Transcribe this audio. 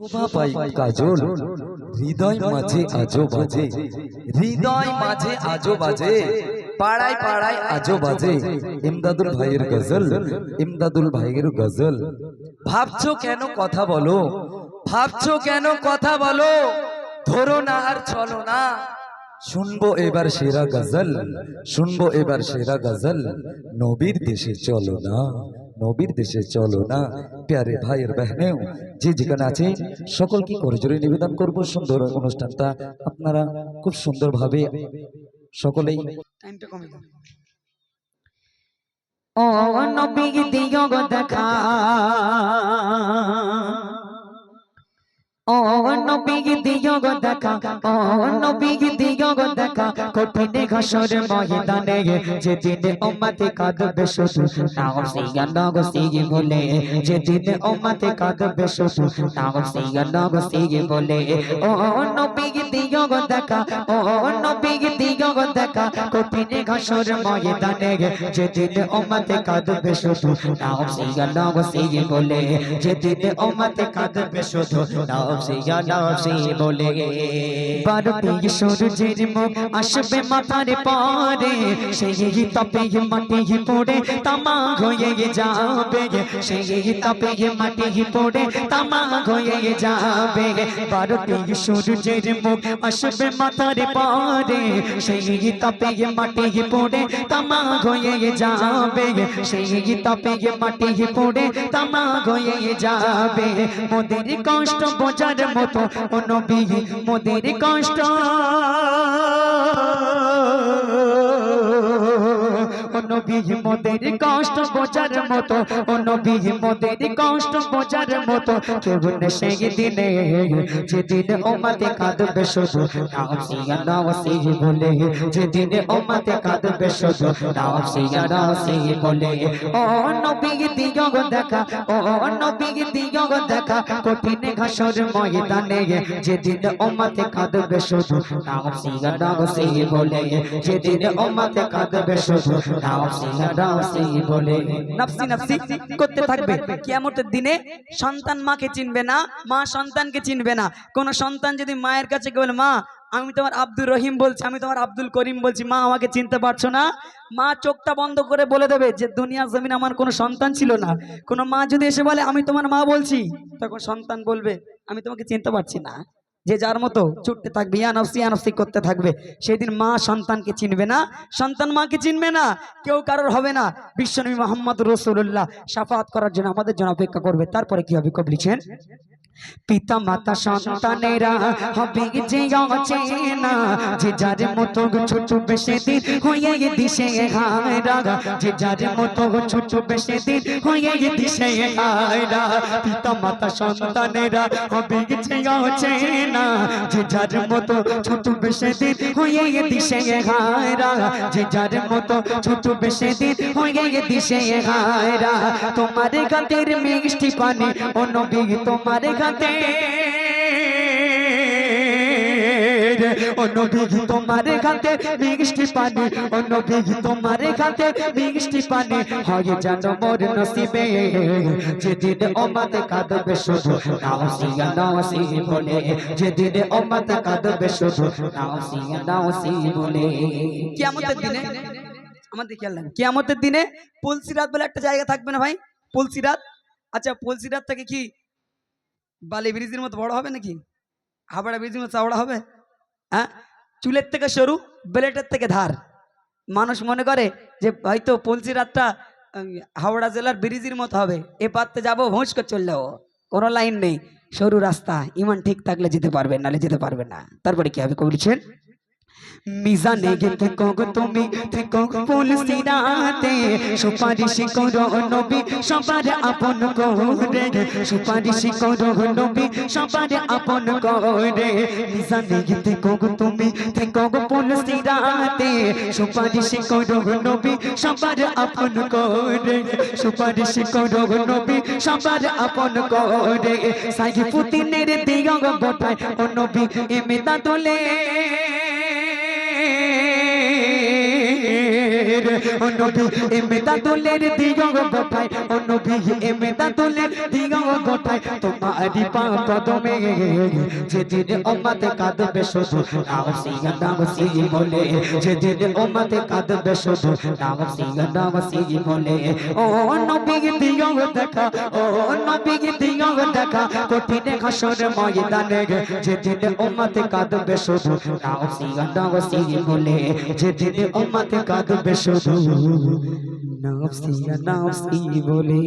শোভা পাই কাজল। হৃদয় মাঝে আজো বাজে। হৃদয় মাঝে আজো বাজে। পাড়ায় পাড়ায় আজো বাজে। ইমদাদুল ভাইয়ের গজল। ইমদাদুল ভাইয়ের গজল। ভাবছ কেন কথা বলো? ভাবছ কেন কথা বলো? ধরো না আর চলো না। শুনব এবার সেরা গজল। শুনব এবার সেরা গজল। নবীর দেশে চলো না। নবীর দেশে চলো না। প্যারে ভাইয়ের বহনেও যে যেখানে আছে, সকলকে করজোরে নিবেদন করব সুন্দর অনুষ্ঠানটা। আপনারা খুব সুন্দরভাবে সকলেই ও নবী দিও গো দেখা। ও নবী দিও গো দেখা ও নবী দিও গো দেখা কঠিন ঘসর ময়দানে যেদিন উম্মতে কাঁদবে শুধু নাও সিয়া নাও সিয়ে বলে যেদিন উম্মতে কাঁদবে শুধু নাও সিয়া নাও সিয়ে বলে ও নবী দিও গো দেখা ও নবী দিও গো দেখা কঠিন ঘসর ময়দানে যেদিন উম্মতে কাঁদবে শুধু নাও সিয়া নাও সিয়ে বলে যেদিন উম্মতে কাঁদবে শুধু নাও সিয়া নাও সিয়ে বলে বারোটি সূর্যের মুখ আসবে মাথার পরে, সেই তপে মাটি পড়ে তামা হয়ে যাবে, সেই তপে মাটি পড়ে তামা হয়ে যাবে বারোটি সূর্যের মুখ আসবে মাথার পরে, সেই তপে মাটি পড়ে তামা হয়ে যাবে, সেই তপে মাটি পড়ে তামা হয়ে যাবে মোদের কষ্ট বোঝার মতো অনবী মোদের কষ্ট নবী মোদের কষ্ট বোঝার মতো ও নবী মোদের কষ্ট বোঝার মতো। কেউ সেই দিনে যেদিন ওমাতে কাঁদবে শুধু নাও সিয়া বলে। যেদিন ওমাতে কাঁদবে শুধু নাও সিয়া বলে। ও নবী দিও দেখা ও নবী দিও দেখা, কঠিন ঘাসর ময়দানে। যেদিন ওমাতে কাঁদবে শুধু নাও সিয়া বলে। যেদিন ওমাতে কাঁদবে শুধু মায়ের কাছে মা, আমি তোমার আব্দুর রহিম বলছি, আমি তোমার আব্দুল করিম বলছি, মা আমাকে চিনতে পারছ না? মা চোখটা বন্ধ করে বলে দেবে যে, দুনিয়ার জমিন আমার কোনো সন্তান ছিল না। কোনো মা যদি এসে বলে, আমি তোমার মা বলছি, তখন সন্তান বলবে, আমি তোমাকে চিনতে পারছি না। যে যার মতো ছুটতে থাকবে ইয়ানফসি ইয়ানফসি করতে থাকবে, সেদিন মা সন্তানকে চিনবে না, সন্তান মাকে চিনবে না, কেউ কারোর হবে না। বিশ্বনবী মোহাম্মদ রসুল্লাহ সাফাত করার জন্য আমাদের জন্য অপেক্ষা করবে। তারপরে কি হবে কব লিখছেন পিতা মাতা সন্তানেরা হবে যে অচেনা, যে যার মতো ছোট বেশি দিন হয়ে দিশে হায়রা, যে যার মতো ছোট বেশি দিন হয়ে দিশে হায়রা পিতা মাতা সন্তানেরা হবে যে অচেনা, যে যার মতো ছোট বেশি দিন হয়ে দিশে হায়রা, যে যার মতো ছোট বেশি দিন হয়ে দিশে হায়রা। তোমার গাতের মিষ্টি পানি, ও নবী অনবী তোমার খাতে মিষ্টি পানি তোমার খাতে মিষ্টি পানি। মোর নসিবে, যেদিন কাঁদবে শুধু নাওসিয়া নাওসি বলে। যেদিন কাঁদবে শুধু নাওসিয়া নাওসি বলে। দিনে, আমাদের খেয়াল দিনে পুলসিরাত বলে একটা জায়গা থাকবে না ভাই? পুলসিরাত? আচ্ছা পুলসিরাত থেকে কি বালি ব্রিজের মতো বড় হবে নাকি? হাবড়া ব্রিজের মতো চাওড়া হবে? হ্যাঁ? চুলের থেকে সরু ব্লেটের থেকে ধার। মানুষ মনে করে যে হয়তো পলসি রাতটা হাওড়া জেলার ব্রিজের মতো হবে। এ পারতে যাব ভোঁস করে ও কোনো লাইন নেই। সরু রাস্তা, ইমান ঠিক থাকলে যেতে পারবে, নাহলে যেতে পারবে না। তারপরে কি হবে? কবি লিখছেন মিজানে গেতে কগ তুমি, থেকো পুলসিরাতে সুপারিশ করো নবী, সবার আপন করে। সুপারিশ করো নবী, সবার আপন করে। মিজানে গেতে কগ তুমি, থেকো পুলসিরাতে সুপারিশ করো নবী, সবার আপন করে। সুপারিশ করো নবী, সবার আপন করে। সাইফ পুতিনের দিয় গোটায় ও নবী এমেতা তোলে। ও নবী এমদাদুলের দিও গোটায় ও নবী এমদাদুলের দিও গোটায় তোমারি পা কদমে যেদিন উম্মতে কাঁদবে শুধু, নাম সিয়া নাম সিয়া বলে। যেদিন উম্মতে কাঁদবে শুধু, নাম সিয়া নাম সিয়া বলে। ও নবী দিও দেখা, ও নবী দিও দেখা। কঠিন হাসর ময়দানে যেদিন উম্মতে কাঁদবে শুধু, নাম সিয়া নাম সিয়া বলে। যেদিন উম্মতে কাঁদবে শুধু নাফসিয়া নাফসি বলে।